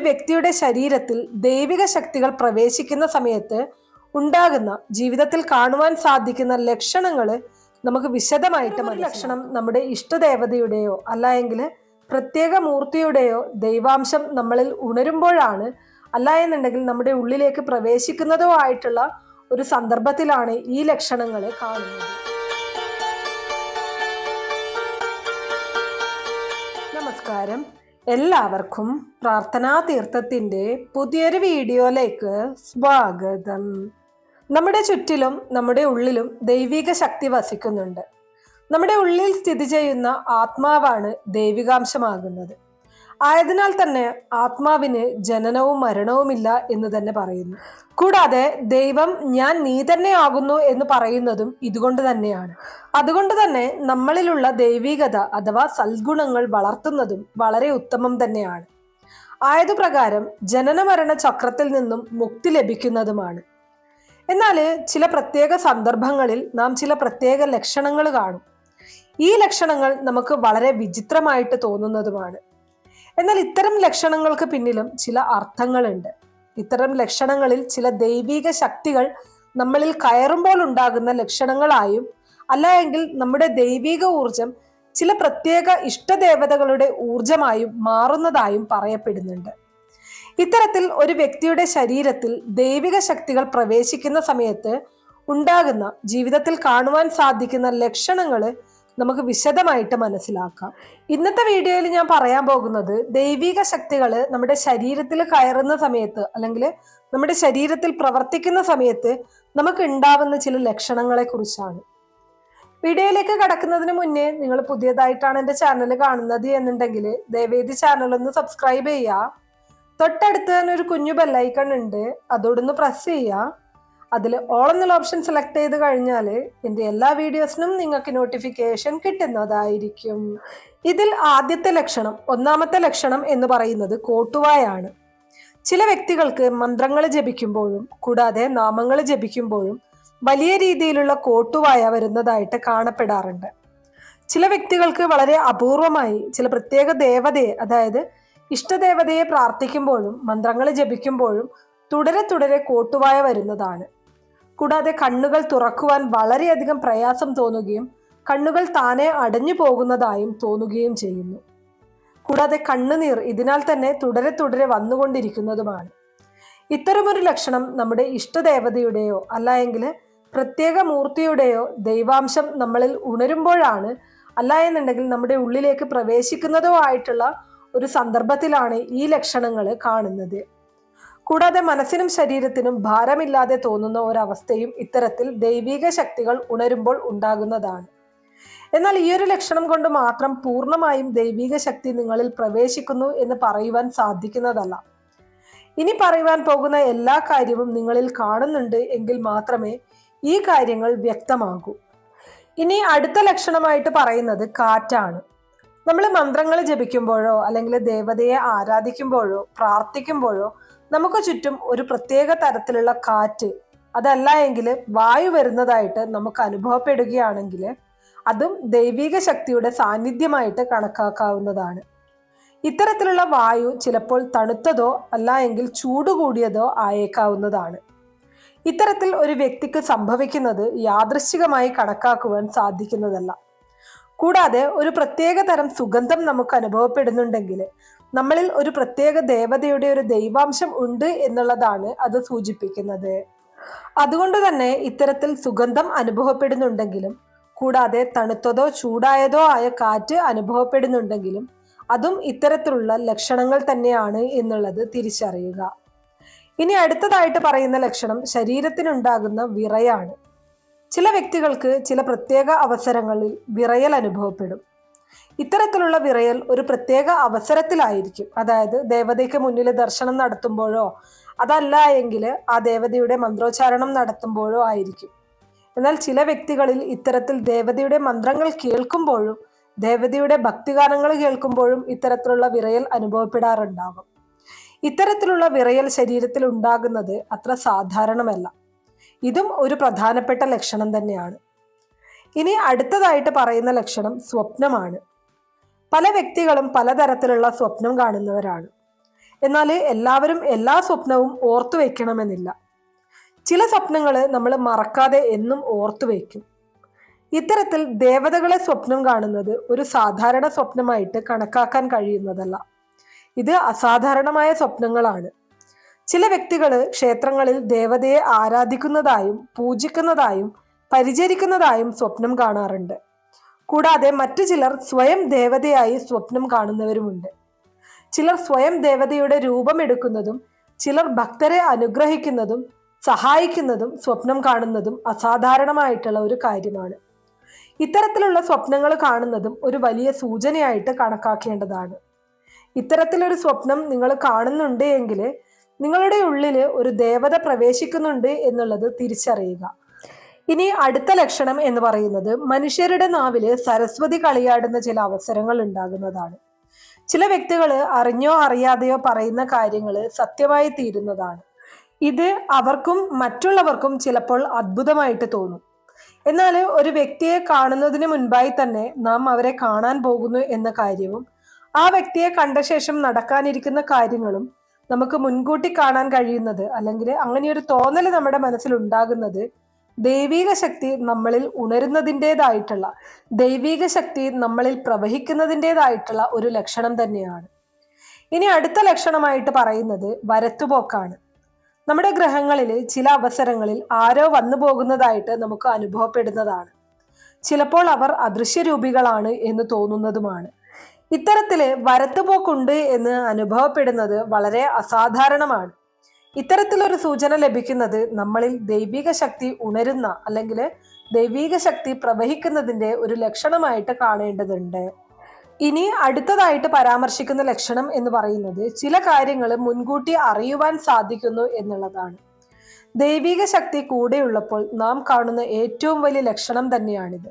ഒരു വ്യക്തിയുടെ ശരീരത്തിൽ ദൈവിക ശക്തികൾ പ്രവേശിക്കുന്ന സമയത്ത് ഉണ്ടാകുന്ന ജീവിതത്തിൽ കാണുവാൻ സാധിക്കുന്ന ലക്ഷണങ്ങൾ നമുക്ക് വിശദമായിട്ട് ലക്ഷണം നമ്മുടെ ഇഷ്ടദേവതയുടെയോ അല്ല എങ്കിൽ പ്രത്യേക മൂർത്തിയുടെയോ ദൈവാംശം നമ്മളിൽ ഉണരുമ്പോഴാണ് അല്ല എന്നുണ്ടെങ്കിൽ നമ്മുടെ ഉള്ളിലേക്ക് പ്രവേശിക്കുന്നതോ ആയിട്ടുള്ള ഒരു സന്ദർഭത്തിലാണ് ഈ ലക്ഷണങ്ങൾ കാണുന്നത്. നമസ്കാരം. എല്ലാവർക്കും പ്രാർത്ഥനാ തീർത്ഥത്തിന്റെ പുതിയൊരു വീഡിയോയിലേക്ക് സ്വാഗതം. നമ്മുടെ ചുറ്റിലും നമ്മുടെ ഉള്ളിലും ദൈവിക ശക്തി വസിക്കുന്നുണ്ട്. നമ്മുടെ ഉള്ളിൽ സ്ഥിതി ചെയ്യുന്ന ആത്മാവാണ് ദൈവികാംശമാകുന്നത്. ആയതിനാൽ തന്നെ ആത്മാവിന് ജനനവും മരണവുമില്ല എന്ന് തന്നെ പറയുന്നു. കൂടാതെ ദൈവം ഞാൻ നീ തന്നെ ആകുന്നു എന്ന് പറയുന്നതും ഇതുകൊണ്ട് തന്നെയാണ്. അതുകൊണ്ട് തന്നെ നമ്മളിലുള്ള ദൈവികത അഥവാ സൽഗുണങ്ങൾ വളർത്തുന്നതും വളരെ ഉത്തമം തന്നെയാണ്. ആയതുപ്രകാരം ജനനമരണ ചക്രത്തിൽ നിന്നും മുക്തി ലഭിക്കുന്നതുമാണ്. എന്നാൽ ചില പ്രത്യേക സന്ദർഭങ്ങളിൽ നാം ചില പ്രത്യേക ലക്ഷണങ്ങൾ കാണും. ഈ ലക്ഷണങ്ങൾ നമുക്ക് വളരെ വിചിത്രമായിട്ട് തോന്നുന്നതുമാണ്. എന്നാൽ ഇത്തരം ലക്ഷണങ്ങൾക്ക് പിന്നിലും ചില അർത്ഥങ്ങളുണ്ട്. ഇത്തരം ലക്ഷണങ്ങളിൽ ചില ദൈവിക ശക്തികൾ നമ്മളിൽ കയറുമ്പോൾ ഉണ്ടാകുന്ന ലക്ഷണങ്ങളായും അല്ലെങ്കിൽ നമ്മുടെ ദൈവിക ഊർജം ചില പ്രത്യേക ഇഷ്ടദേവതകളുടെ ഊർജമായും മാറുന്നതായും പറയപ്പെടുന്നുണ്ട്. ഇത്തരത്തിൽ ഒരു വ്യക്തിയുടെ ശരീരത്തിൽ ദൈവിക ശക്തികൾ പ്രവേശിക്കുന്ന സമയത്ത് ഉണ്ടാകുന്ന ജീവിതത്തിൽ കാണുവാൻ സാധിക്കുന്ന ലക്ഷണങ്ങൾ നമുക്ക് വിശദമായിട്ട് മനസ്സിലാക്കാം. ഇന്നത്തെ വീഡിയോയിൽ ഞാൻ പറയാൻ പോകുന്നത് ദൈവിക ശക്തികൾ നമ്മുടെ ശരീരത്തിൽ കയറുന്ന സമയത്ത് അല്ലെങ്കിൽ നമ്മുടെ ശരീരത്തിൽ പ്രവർത്തിക്കുന്ന സമയത്ത് നമുക്ക് ഉണ്ടാവുന്ന ചില ലക്ഷണങ്ങളെ കുറിച്ചാണ്. വീഡിയോയിലേക്ക് കടക്കുന്നതിന് മുന്നേ നിങ്ങൾ പുതിയതായിട്ടാണ് എന്റെ ചാനൽ കാണുന്നത് എന്നുണ്ടെങ്കിൽ ദേവേദി ചാനൽ ഒന്ന് സബ്സ്ക്രൈബ് ചെയ്യുക. തൊട്ടടുത്ത് തന്നെ ഒരു കുഞ്ഞു ബെല്ലൈക്കൺ ഉണ്ട്. അതോടൊന്ന് പ്രസ് ചെയ്യുക. അതിൽ ഓൾ എന്നുള്ള ഓപ്ഷൻ സെലക്ട് ചെയ്ത് കഴിഞ്ഞാൽ എന്റെ എല്ലാ വീഡിയോസിനും നിങ്ങൾക്ക് നോട്ടിഫിക്കേഷൻ കിട്ടുന്നതായിരിക്കും. ഇതിൽ ആദ്യത്തെ ലക്ഷണം ഒന്നാമത്തെ ലക്ഷണം എന്ന് പറയുന്നത് കോട്ടുവായാണ്. ചില വ്യക്തികൾക്ക് മന്ത്രങ്ങൾ ജപിക്കുമ്പോഴും കൂടാതെ നാമങ്ങൾ ജപിക്കുമ്പോഴും വലിയ രീതിയിലുള്ള കോട്ടുവായ വരുന്നതായിട്ട് കാണപ്പെടാറുണ്ട്. ചില വ്യക്തികൾക്ക് വളരെ അപൂർവമായി ചില പ്രത്യേക ദേവതയെ അതായത് ഇഷ്ടദേവതയെ പ്രാർത്ഥിക്കുമ്പോഴും മന്ത്രങ്ങൾ ജപിക്കുമ്പോഴും തുടരെ തുടരെ കോട്ടുവായ വരുന്നതാണ്. കൂടാതെ കണ്ണുകൾ തുറക്കുവാൻ വളരെയധികം പ്രയാസം തോന്നുകയും കണ്ണുകൾ താനെ അടഞ്ഞു പോകുന്നതായും തോന്നുകയും ചെയ്യുന്നു. കൂടാതെ കണ്ണുനീർ ഇതിനാൽ തന്നെ തുടരെ തുടരെ വന്നുകൊണ്ടിരിക്കുന്നതുമാണ്. ഇത്തരമൊരു ലക്ഷണം നമ്മുടെ ഇഷ്ടദേവതയുടെയോ അല്ല എങ്കിൽ പ്രത്യേക മൂർത്തിയുടെയോ ദൈവാംശം നമ്മളിൽ ഉണരുമ്പോഴാണ് അല്ല എന്നുണ്ടെങ്കിൽ നമ്മുടെ ഉള്ളിലേക്ക് പ്രവേശിക്കുന്നതോ ആയിട്ടുള്ള ഒരു സന്ദർഭത്തിലാണ് ഈ ലക്ഷണങ്ങൾ കാണുന്നത്. കൂടാതെ മനസ്സിനും ശരീരത്തിനും ഭാരമില്ലാതെ തോന്നുന്ന ഒരവസ്ഥയും ഇത്തരത്തിൽ ദൈവിക ശക്തികൾ ഉണരുമ്പോൾ ഉണ്ടാകുന്നതാണ്. എന്നാൽ ഈ ഒരു ലക്ഷണം കൊണ്ട് മാത്രം പൂർണമായും ദൈവിക ശക്തി നിങ്ങളിൽ പ്രവേശിക്കുന്നു എന്ന് പറയുവാൻ സാധിക്കുന്നതല്ല. ഇനി പറയുവാൻ പോകുന്ന എല്ലാ കാര്യവും നിങ്ങളിൽ കാണുന്നുണ്ട് എങ്കിൽ മാത്രമേ ഈ കാര്യങ്ങൾ വ്യക്തമാകൂ. ഇനി അടുത്ത ലക്ഷണമായിട്ട് പറയുന്നത് കാറ്റാണ്. നമ്മൾ മന്ത്രങ്ങൾ ജപിക്കുമ്പോഴോ അല്ലെങ്കിൽ ദേവതയെ ആരാധിക്കുമ്പോഴോ പ്രാർത്ഥിക്കുമ്പോഴോ നമുക്ക് ചുറ്റും ഒരു പ്രത്യേക തരത്തിലുള്ള കാറ്റ് അതല്ല എങ്കിൽ വായു വരുന്നതായിട്ട് നമുക്ക് അനുഭവപ്പെടുകയാണെങ്കിൽ അതും ദൈവിക ശക്തിയുടെ സാന്നിധ്യമായിട്ട് കണക്കാക്കാവുന്നതാണ്. ഇത്തരത്തിലുള്ള വായു ചിലപ്പോൾ തണുത്തതോ അല്ല എങ്കിൽ ചൂട് കൂടിയതോ ആയേക്കാവുന്നതാണ്. ഇത്തരത്തിൽ ഒരു വ്യക്തിക്ക് സംഭവിക്കുന്നത് യാദൃശ്ചികമായി കണക്കാക്കുവാൻ സാധിക്കുന്നതല്ല. കൂടാതെ ഒരു പ്രത്യേക തരം സുഗന്ധം നമുക്ക് അനുഭവപ്പെടുന്നുണ്ടെങ്കിൽ നമ്മളിൽ ഒരു പ്രത്യേക ദേവതയുടെ ഒരു ദൈവാംശം ഉണ്ട് എന്നുള്ളതാണ് അത് സൂചിപ്പിക്കുന്നത്. അതുകൊണ്ട് തന്നെ ഇത്തരത്തിൽ സുഗന്ധം അനുഭവപ്പെടുന്നുണ്ടെങ്കിലും കൂടാതെ തണുത്തതോ ചൂടായതോ ആയ കാറ്റ് അനുഭവപ്പെടുന്നുണ്ടെങ്കിലും അതും ഇത്തരത്തിലുള്ള ലക്ഷണങ്ങൾ തന്നെയാണ് എന്നുള്ളത് തിരിച്ചറിയുക. ഇനി അടുത്തതായിട്ട് പറയുന്ന ലക്ഷണം ശരീരത്തിനുണ്ടാകുന്ന വിറയാണ്. ചില വ്യക്തികൾക്ക് ചില പ്രത്യേക അവസരങ്ങളിൽ വിറയൽ അനുഭവപ്പെടും. ഇത്തരത്തിലുള്ള വിറയൽ ഒരു പ്രത്യേക അവസരത്തിലായിരിക്കും. അതായത് ദേവതയ്ക്ക് മുന്നിൽ ദർശനം നടത്തുമ്പോഴോ അതല്ല എങ്കിൽ ആ ദേവതയുടെ മന്ത്രോച്ചാരണം നടത്തുമ്പോഴോ ആയിരിക്കും. എന്നാൽ ചില വ്യക്തികളിൽ ഇത്തരത്തിൽ ദേവതയുടെ മന്ത്രങ്ങൾ കേൾക്കുമ്പോഴും ദേവതയുടെ ഭക്തിഗാനങ്ങൾ കേൾക്കുമ്പോഴും ഇത്തരത്തിലുള്ള വിറയൽ അനുഭവപ്പെടാറുണ്ടാകും ഇത്തരത്തിലുള്ള വിറയൽ ശരീരത്തിൽ ഉണ്ടാകുന്നത് അത്ര സാധാരണമല്ല. ഇതും ഒരു പ്രധാനപ്പെട്ട ലക്ഷണം തന്നെയാണ്. ഇനി അടുത്തതായിട്ട് പറയുന്ന ലക്ഷണം സ്വപ്നമാണ്. പല വ്യക്തികളും പലതരത്തിലുള്ള സ്വപ്നം കാണുന്നവരാണ്. എന്നാൽ എല്ലാവരും എല്ലാ സ്വപ്നവും ഓർത്തു വയ്ക്കണമെന്നില്ല ചില സ്വപ്നങ്ങൾ നമ്മൾ മറക്കാതെ എന്നും ഓർത്തു വയ്ക്കും ഇത്തരത്തിൽ ദേവതകളെ സ്വപ്നം കാണുന്നത് ഒരു സാധാരണ സ്വപ്നമായിട്ട് കണക്കാക്കാൻ കഴിയുന്നതല്ല. ഇത് അസാധാരണമായ സ്വപ്നങ്ങളാണ്. ചില വ്യക്തികൾ ക്ഷേത്രങ്ങളിൽ ദേവതയെ ആരാധിക്കുന്നതായും പൂജിക്കുന്നതായും പരിചരിക്കുന്നതായും സ്വപ്നം കാണാറുണ്ട്. കൂടാതെ മറ്റു ചിലർ സ്വയം ദേവതയായി സ്വപ്നം കാണുന്നവരുമുണ്ട്. ചിലർ സ്വയം ദേവതയുടെ രൂപമെടുക്കുന്നതും ചിലർ ഭക്തരെ അനുഗ്രഹിക്കുന്നതും സഹായിക്കുന്നതും സ്വപ്നം കാണുന്നതും അസാധാരണമായിട്ടുള്ള ഒരു കാര്യമാണ്. ഇത്തരത്തിലുള്ള സ്വപ്നങ്ങൾ കാണുന്നതും ഒരു വലിയ സൂചനയായിട്ട് കണക്കാക്കേണ്ടതാണ്. ഇത്തരത്തിലൊരു സ്വപ്നം നിങ്ങൾ കാണുന്നുണ്ട് എങ്കിൽ നിങ്ങളുടെ ഉള്ളിൽ ഒരു ദേവത പ്രവേശിക്കുന്നുണ്ട് എന്നുള്ളത് തിരിച്ചറിയുക. ഇനി അടുത്ത ലക്ഷണം എന്ന് പറയുന്നത് മനുഷ്യരുടെ നാവിൽ സരസ്വതി കളിയാടുന്ന ചില അവസരങ്ങൾ ഉണ്ടാകുന്നതാണ്. ചില വ്യക്തികൾ അറിഞ്ഞോ അറിയാതെയോ പറയുന്ന കാര്യങ്ങൾ സത്യമായി തീരുന്നതാണ്. ഇത് അവർക്കും മറ്റുള്ളവർക്കും ചിലപ്പോൾ അത്ഭുതമായിട്ട് തോന്നും. എന്നാൽ ഒരു വ്യക്തിയെ കാണുന്നതിന് മുൻപായി തന്നെ നാം അവരെ കാണാൻ പോകുന്നു എന്ന കാര്യവും ആ വ്യക്തിയെ കണ്ട ശേഷം നടക്കാനിരിക്കുന്ന കാര്യങ്ങളും നമുക്ക് മുൻകൂട്ടി കാണാൻ കഴിയുന്നത് അല്ലെങ്കിൽ അങ്ങനെ ഒരു തോന്നൽ നമ്മുടെ മനസ്സിൽ ഉണ്ടാകുന്നത് ദൈവിക ശക്തി നമ്മളിൽ ഉണരുന്നതിന്റെതായിട്ടുള്ള ദൈവീക ശക്തി നമ്മളിൽ പ്രവഹിക്കുന്നതിന്റെതായിട്ടുള്ള ഒരു ലക്ഷണം തന്നെയാണ്. ഇനി അടുത്ത ലക്ഷണമായിട്ട് പറയുന്നത് വരത്തുപോക്കാണ്. നമ്മുടെ ഗ്രഹങ്ങളിൽ ചില അവസരങ്ങളിൽ ആരോ വന്നു പോകുന്നതായിട്ട് നമുക്ക് അനുഭവപ്പെടുന്നതാണ്. ചിലപ്പോൾ അവർ അദൃശ്യരൂപികളാണ് എന്ന് തോന്നുന്നതുമാണ്. ഇത്തരത്തിൽ വരത്തുപോക്കുണ്ട് എന്ന് അനുഭവപ്പെടുന്നത് വളരെ അസാധാരണമാണ്. ഇത്തരത്തിലൊരു സൂചന ലഭിക്കുന്നത് നമ്മളിൽ ദൈവിക ശക്തി ഉണരുന്ന അല്ലെങ്കിൽ ദൈവിക ശക്തി പ്രവഹിക്കുന്നതിന്റെ ഒരു ലക്ഷണമായിട്ട് കാണേണ്ടതുണ്ട്. ഇനി അടുത്തതായിട്ട് പരാമർശിക്കുന്ന ലക്ഷണം എന്ന് പറയുന്നത് ചില കാര്യങ്ങൾ മുൻകൂട്ടി അറിയുവാൻ സാധിക്കുന്നു എന്നുള്ളതാണ്. ദൈവിക ശക്തി കൂടെയുള്ളപ്പോൾ നാം കാണുന്ന ഏറ്റവും വലിയ ലക്ഷണം തന്നെയാണിത്.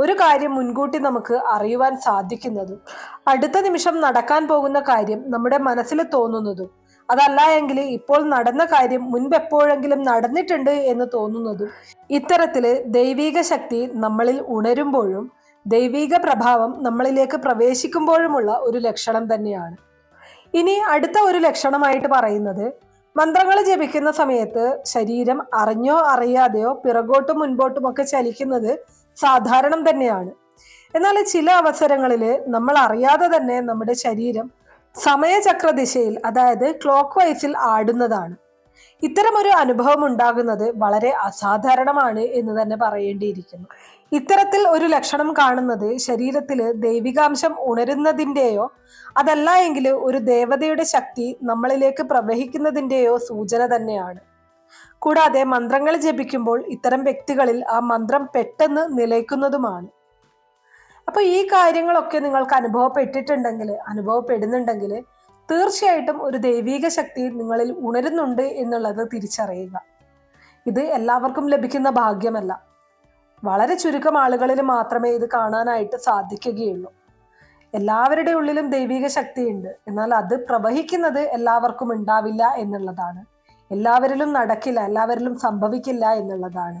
ഒരു കാര്യം മുൻകൂട്ടി നമുക്ക് അറിയുവാൻ സാധിക്കുന്നതും അടുത്ത നിമിഷം നടക്കാൻ പോകുന്ന കാര്യം നമ്മുടെ മനസ്സിൽ തോന്നുന്നതും അതല്ല എങ്കിൽ ഇപ്പോൾ നടന്ന കാര്യം മുൻപെപ്പോഴെങ്കിലും നടന്നിട്ടുണ്ട് എന്ന് തോന്നുന്നതും ഇത്തരത്തിൽ ദൈവീക ശക്തി നമ്മളിൽ ഉണരുമ്പോഴും ദൈവീക പ്രഭാവം നമ്മളിലേക്ക് പ്രവേശിക്കുമ്പോഴുമുള്ള ഒരു ലക്ഷണം തന്നെയാണ്. ഇനി അടുത്ത ഒരു ലക്ഷണമായിട്ട് പറയുന്നത് മന്ത്രങ്ങൾ ജപിക്കുന്ന സമയത്ത് ശരീരം അറിഞ്ഞോ അറിയാതെയോ പിറകോട്ടും മുൻപോട്ടും ഒക്കെ ചലിക്കുന്നത് സാധാരണം തന്നെയാണ്. എന്നാൽ ചില അവസരങ്ങളിൽ നമ്മൾ അറിയാതെ തന്നെ നമ്മുടെ ശരീരം സമയചക്ര ദിശയിൽ അതായത് ക്ലോക്ക് വൈസിൽ ആടുന്നതാണ്. ഇത്തരം ഒരു അനുഭവം ഉണ്ടാകുന്നത് വളരെ അസാധാരണമാണ് എന്ന് തന്നെ പറയേണ്ടിയിരിക്കുന്നു. ഇത്തരത്തിൽ ഒരു ലക്ഷണം കാണുന്നത് ശരീരത്തിൽ ദൈവികാംശം ഉണരുന്നതിന്റെയോ അതല്ല എങ്കിൽ ഒരു ദേവതയുടെ ശക്തി നമ്മളിലേക്ക് പ്രവഹിക്കുന്നതിന്റെയോ സൂചന തന്നെയാണ്. കൂടാതെ മന്ത്രങ്ങൾ ജപിക്കുമ്പോൾ ഇത്തരം വ്യക്തികളിൽ ആ മന്ത്രം പെട്ടെന്ന് നിലയ്ക്കുന്നതുമാണ്. അപ്പൊ ഈ കാര്യങ്ങളൊക്കെ നിങ്ങൾക്ക് അനുഭവപ്പെട്ടിട്ടുണ്ടെങ്കിൽ അനുഭവപ്പെടുന്നുണ്ടെങ്കിൽ തീർച്ചയായിട്ടും ഒരു ദൈവീക ശക്തി നിങ്ങളിൽ ഉണരുന്നുണ്ട് എന്നുള്ളത് തിരിച്ചറിയുക. ഇത് എല്ലാവർക്കും ലഭിക്കുന്ന ഭാഗ്യമല്ല. വളരെ ചുരുക്കം ആളുകളിൽ മാത്രമേ ഇത് കാണാനായിട്ട് സാധിക്കുകയുള്ളൂ. എല്ലാവരുടെ ഉള്ളിലും ദൈവിക ശക്തിയുണ്ട്. എന്നാൽ അത് പ്രവഹിക്കുന്നത് എല്ലാവർക്കും ഉണ്ടാവില്ല എന്നുള്ളതാണ്. എല്ലാവരിലും നടക്കില്ല എല്ലാവരിലും സംഭവിക്കില്ല എന്നുള്ളതാണ്.